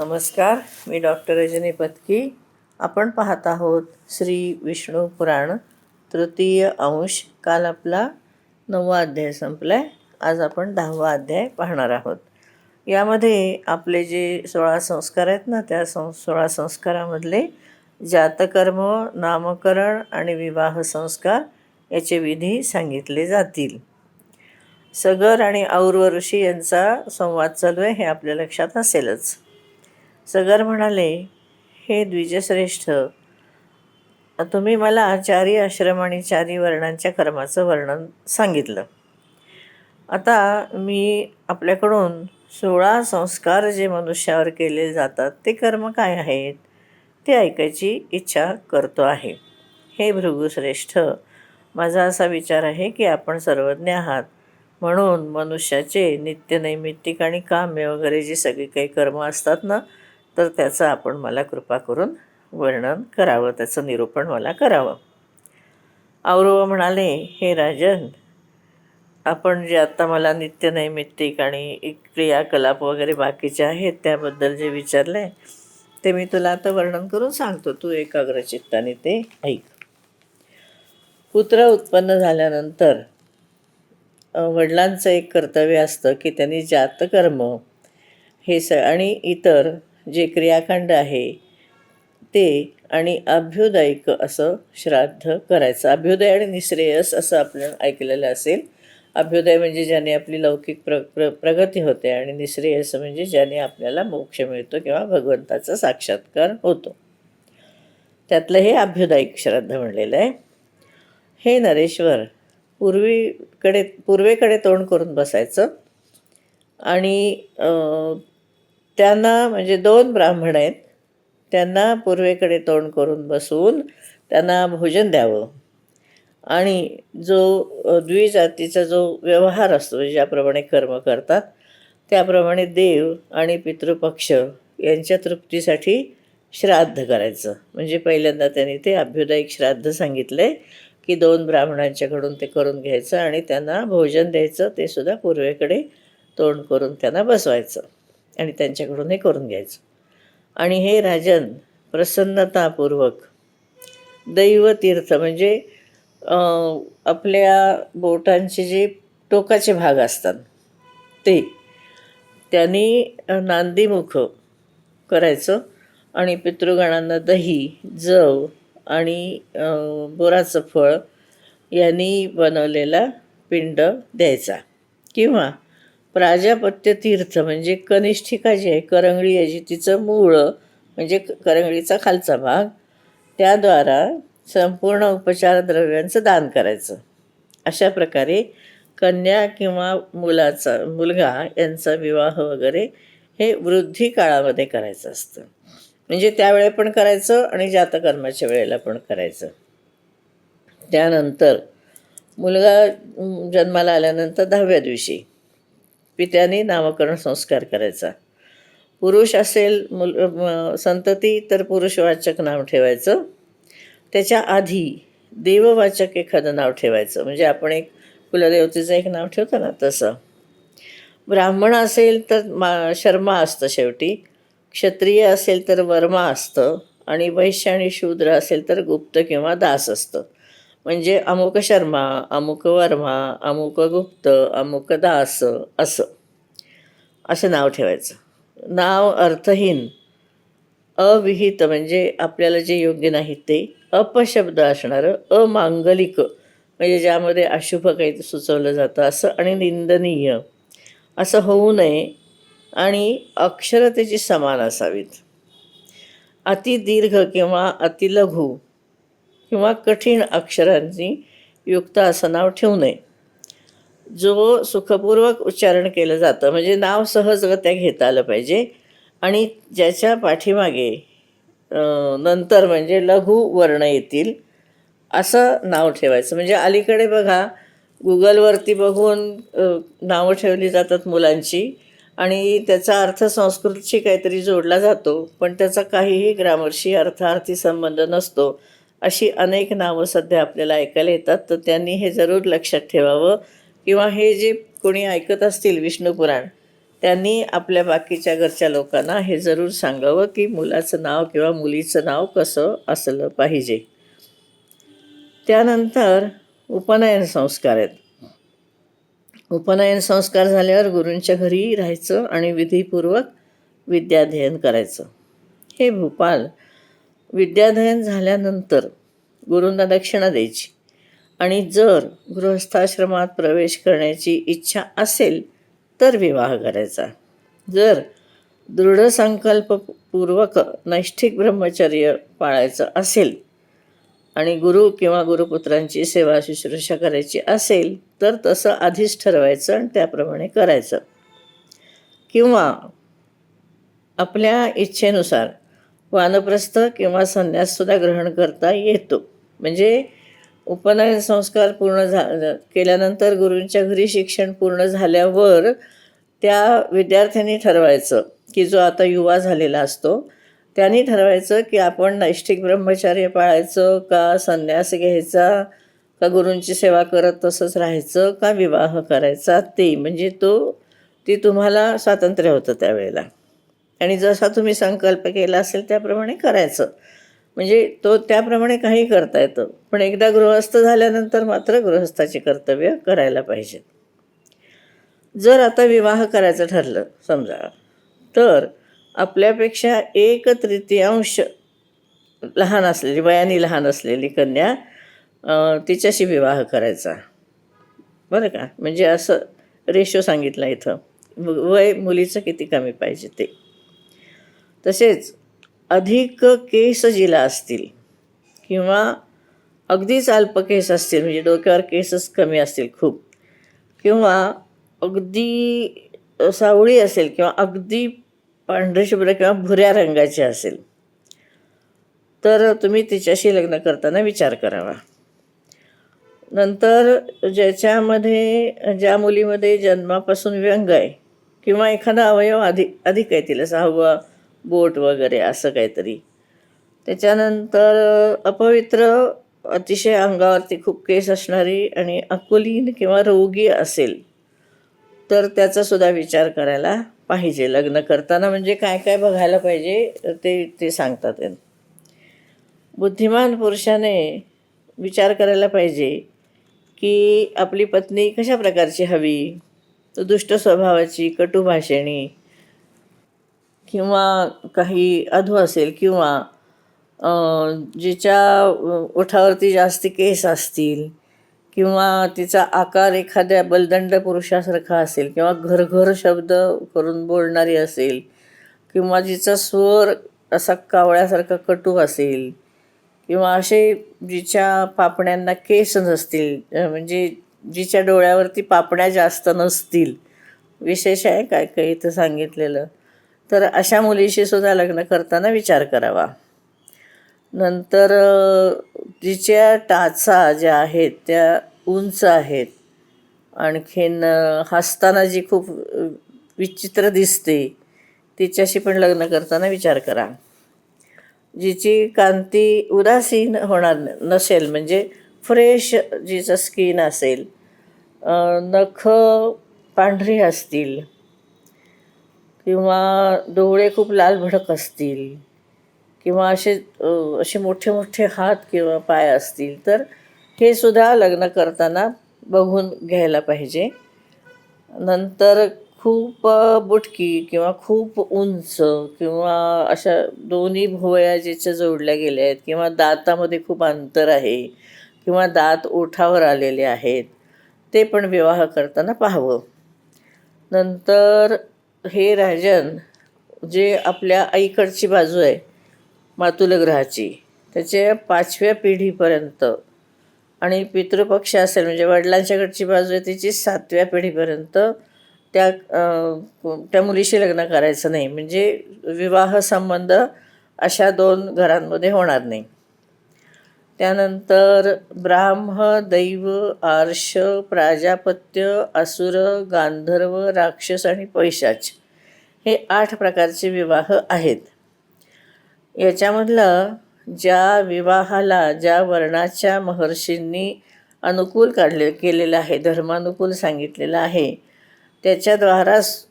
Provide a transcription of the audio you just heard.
नमस्कार मी डॉक्टर रजनी पत्की आपण पाहत आहोत श्री विष्णू पुराण तृतीय अंश. काल आपला नववा अध्याय संपला आहे आज आपण दहावा अध्याय पाहणार आहोत. यामध्ये आपले जे सोळा संस्कार आहेत ना त्या सं सोळा संस्कारामधले जातकर्म नामकरण आणि विवाह संस्कार याचे विधी सांगितले जातील. सगर आणि और्व ऋषी यांचा संवाद चालू आहे हे आपल्या लक्षात असेलच. सगर म्हणाले हे द्विजश्रेष्ठ तुम्ही मला चारी आश्रम आणि चारी वर्णांच्या कर्माचं वर्णन सांगितलं. आता मी आपल्याकडून सोळा संस्कार जे मनुष्यावर केले जातात ते कर्म काय आहेत ते ऐकायची इच्छा करतो आहे. हे भृगुश्रेष्ठ माझा असा विचार आहे की आपण सर्वज्ञ आहात. म्हणून मनुष्याचे नित्यनैमित्तिक आणि काम्य वगैरे जे सगळे काही कर्म असतात ना तर त्याचं आपण मला कृपा करून वर्णन करावं त्याचं निरूपण मला करावं. औरव म्हणाले हे राजन आपण जे आत्ता मला नित्यनैमित्तिक आणि क्रियाकलाप वगैरे बाकीचे आहेत त्याबद्दल जे विचारलं आहे ते मी तुला आता वर्णन करून सांगतो. तू एकाग्रचित्ताने ते ऐक. पुत्र उत्पन्न झाल्यानंतर वडिलांचं एक कर्तव्य असतं की त्यांनी जातकर्म हे स आणि इतर जे क्रियाकांड आहे ते आणि अभ्युदायिक असं श्राद्ध करायचं. अभ्युदय आणि निश्रेयस असं आपण ऐकलेलं असेल. अभ्युदय म्हणजे ज्याने आपली लौकिक प्र प्र प्रगती होते आणि निश्रेयस म्हणजे ज्याने आपल्याला मोक्ष मिळतो किंवा भगवंताचा साक्षात्कार होतो. त्यातलं हे अभ्युदायिक श्राद्ध म्हणलेलं आहे. हे नरेश्वर पूर्वीकडे पूर्वेकडे तोंड करून बसायचं आणि त्यांना म्हणजे दोन ब्राह्मण आहेत त्यांना पूर्वेकडे तोंड करून बसवून त्यांना भोजन द्यावं. आणि जो द्विजातीचा जो व्यवहार असतो म्हणजे ज्याप्रमाणे कर्म करतात त्याप्रमाणे देव आणि पितृपक्ष यांच्या तृप्तीसाठी श्राद्ध करायचं. म्हणजे पहिल्यांदा त्यांनी ते अभ्युदायिक श्राद्ध सांगितलं आहे की दोन ब्राह्मणांच्याकडून ते करून घ्यायचं आणि त्यांना भोजन द्यायचं ते सुद्धा पूर्वेकडे तोंड करून त्यांना बसवायचं. आणि त्यांच्याकडून हे करून घ्यायचं. आणि हे राजन प्रसन्नतापूर्वक दैवतीर्थ म्हणजे आपल्या बोटांचे जे टोकाचे भाग असतात ते त्यांनी नांदीमुख करायचं आणि पितृगणांना दही जव आणि बोराचं फळ यांनी बनवलेला पिंड द्यायचा. किंवा प्राजापत्य तीर्थ म्हणजे कनिष्ठिका जी आहे करंगळी आहे जी तिचं मूळ म्हणजे क- करंगळीचा खालचा भाग त्याद्वारा संपूर्ण उपचार द्रव्यांचं दान करायचं. अशा प्रकारे कन्या किंवा मुलाचा मुलगा यांचा विवाह वगैरे हे वृद्धी काळामध्ये करायचं असतं. म्हणजे त्यावेळे पण करायचं आणि जातकर्माच्या वेळेला पण करायचं. त्यानंतर मुलगा जन्माला आल्यानंतर दहाव्या दिवशी पित्याने नामकरण संस्कार करायचा. पुरुष असेल मुल संतती तर पुरुषवाचक नाव ठेवायचं. त्याच्या आधी देववाचक एखादं नाव ठेवायचं. म्हणजे आपण एक कुलदेवतेचं एक नाव ठेवतो ना तसं. ब्राह्मण असेल तर मा शर्मा असतं शेवटी. क्षत्रिय असेल तर वर्मा असतं. आणि वैश्य आणि शूद्र असेल तर गुप्त किंवा दास असतं. म्हणजे अमुक शर्मा अमुक वर्मा अमुक गुप्त अमुक दास असं. असं नाव ठेवायचं. नाव अर्थहीन अविहित म्हणजे आपल्याला जे योग्य नाही ते अपशब्द असणारं अमांगलिक म्हणजे ज्यामध्ये अशुभ काही सुचवलं जातं असं आणि निंदनीय. असं होऊ नये आणि अक्षरतेची समान असावीत. अतिदीर्घ किंवा अतिलघु किंवा कठीण अक्षरांनी युक्त असं नाव ठेवू नये. जो सुखपूर्वक उच्चारण केलं जातं म्हणजे नाव सहजगत्या घेता आलं पाहिजे. आणि ज्याच्या पाठीमागे नंतर म्हणजे लघु वर्ण येतील असं नाव ठेवायचं. म्हणजे अलीकडे बघा गुगलवरती बघून नावं ठेवली जातात मुलांची आणि त्याचा अर्थ संस्कृतशी काहीतरी जोडला जातो पण त्याचा काहीही ग्रामरशी अर्थार्थी संबंध नसतो. अशी अनेक नावं सध्या आपल्याला ऐकायला येतात तर त्यांनी हे जरूर लक्षात ठेवावं. किंवा हे जे कोणी ऐकत असतील विष्णुपुराण त्यांनी आपल्या बाकीच्या घरच्या लोकांना हे जरूर सांगावं की मुलाचं नाव किंवा मुलीचं नाव कसं असलं पाहिजे. त्यानंतर उपनयन संस्कार आहेत. उपनयन संस्कार झाल्यावर गुरूंच्या घरी राहायचं आणि विधीपूर्वक विद्याध्ययन करायचं. हे भूपाल विद्याध्ययन झाल्यानंतर गुरूंना दक्षिणा द्यायची. आणि जर गृहस्थाश्रमात प्रवेश करण्याची इच्छा असेल तर विवाह करायचा. जर दृढ संकल्पपूर्वक नैष्ठिक ब्रह्मचर्य पाळायचं असेल आणि गुरु किंवा गुरुपुत्रांची सेवा शुश्रूषा करायची असेल तर तसं आधीच ठरवायचं आणि त्याप्रमाणे करायचं. किंवा आपल्या इच्छेनुसार वानप्रस्थ किंवा संन्याससुद्धा ग्रहण करता येतो. म्हणजे उपनयन संस्कार पूर्ण झा केल्यानंतर गुरूंच्या घरी शिक्षण पूर्ण झाल्यावर त्या विद्यार्थ्यांनी ठरवायचं की जो आता युवा झालेला असतो त्यांनी ठरवायचं की आपण नैष्ठिक ब्रह्मचार्य पाळायचं का संन्यास घ्यायचा का गुरूंची सेवा करत तसंच राहायचं का विवाह करायचा ते. म्हणजे तो ती तुम्हाला स्वातंत्र्य होतं त्यावेळेला. आणि जसा तुम्ही संकल्प केला असेल त्याप्रमाणे करायचं. म्हणजे तो त्याप्रमाणे काही करता येतं. पण एकदा गृहस्थ झाल्यानंतर मात्र गृहस्थाची कर्तव्य करायला पाहिजेत. जर आता विवाह करायचं ठरलं समजा तर आपल्यापेक्षा एक तृतीयांश लहान असलेली वयाने लहान असलेली कन्या तिच्याशी विवाह करायचा. बरं का? म्हणजे असं रेशो सांगितला इथं. वय मुलीचं किती कमी पाहिजे ते? तसेच अधिक केस जिला असतील किंवा अगदीच अल्प केस असतील म्हणजे डोक्यावर केसच कमी असतील खूप किंवा अगदी सावळी असेल किंवा अगदी पांढरेशुभ्र किंवा भुऱ्या रंगाची असेल तर तुम्ही तिच्याशी लग्न करताना विचार करावा. नंतर ज्याच्यामध्ये ज्या मुलीमध्ये जन्मापासून व्यंग आहे किंवा एखादा अवयव अधिक अधिक आहे तिला सहावा बोट वगैरे असं काहीतरी. त्याच्यानंतर अपवित्र अतिशय अंगावरती खूप केस असणारी आणि अकुलीन किंवा रोगी असेल तर त्याचासुद्धा विचार करायला पाहिजे. लग्न करताना म्हणजे काय काय बघायला पाहिजे ते ते सांगतात बुद्धिमान पुरुषाने विचार करायला पाहिजे की आपली पत्नी कशा प्रकारची हवी? तर दुष्ट स्वभावाची कटुभाषिणी किंवा काही अधू असेल किंवा जिच्या ओठावरती जास्त केस असतील किंवा तिचा आकार एखाद्या बलदंड पुरुषासारखा असेल किंवा घरघर शब्द करून बोलणारी असेल किंवा जिचा स्वर असा कावळ्यासारखा कटू असेल किंवा असे जिच्या पापण्यांना केस नसतील म्हणजे जिच्या डोळ्यावरती पापण्या जास्त नसतील. विशेष आहे काय काय इथं सांगितलेलं? तर अशा मुलीशी सुद्धा लग्न करताना विचार करावा. नंतर तिच्या टाचा ज्या आहेत त्या उंच आहेत. आणखीन हसताना जी खूप विचित्र दिसते तिच्याशी पण लग्न करताना विचार करा. जिची कांती उदासीन होणार नसेल म्हणजे फ्रेश जिचं स्किन असेल नख पांढरी असतील किंवा डोळे खूप लाल भडक असतील किंवा असे असे मोठे मोठे हात किंवा पाय असतील तर हे सुद्धा लग्न करताना बघून घ्यायला पाहिजे. नंतर खूप बुटकी किंवा खूप उंच किंवा अशा दोन्ही भुवया ज्याच्या जोडल्या गेल्या आहेत किंवा दातामध्ये खूप अंतर आहे किंवा दात ओठावर आलेले आहेत ते पण विवाह करताना पाहावं. नंतर हे राजन जे आपल्या आईकडची बाजू आहे मातुलग्रहाची त्याच्या पाचव्या पिढीपर्यंत आणि पितृपक्ष असेल म्हणजे वडिलांच्याकडची बाजू आहे तिची सातव्या पिढीपर्यंत त्या त्या मुलीशी लग्न करायचं नाही. म्हणजे विवाह संबंध अशा दोन घरांमध्ये होणार नाही. त्यानंतर ब्राह्म दैव आर्ष प्राजापत्य असुर गांधर्व राक्षस आणि पैशाच. हे आठ प्रकारचे विवाह आहेत. याच्यामधलं ज्या विवाहाला ज्या वर्णाच्या महर्षींनी अनुकूल काढले केलेलं आहे धर्मानुकूल सांगितलेलं आहे त्याच्याद्वाराच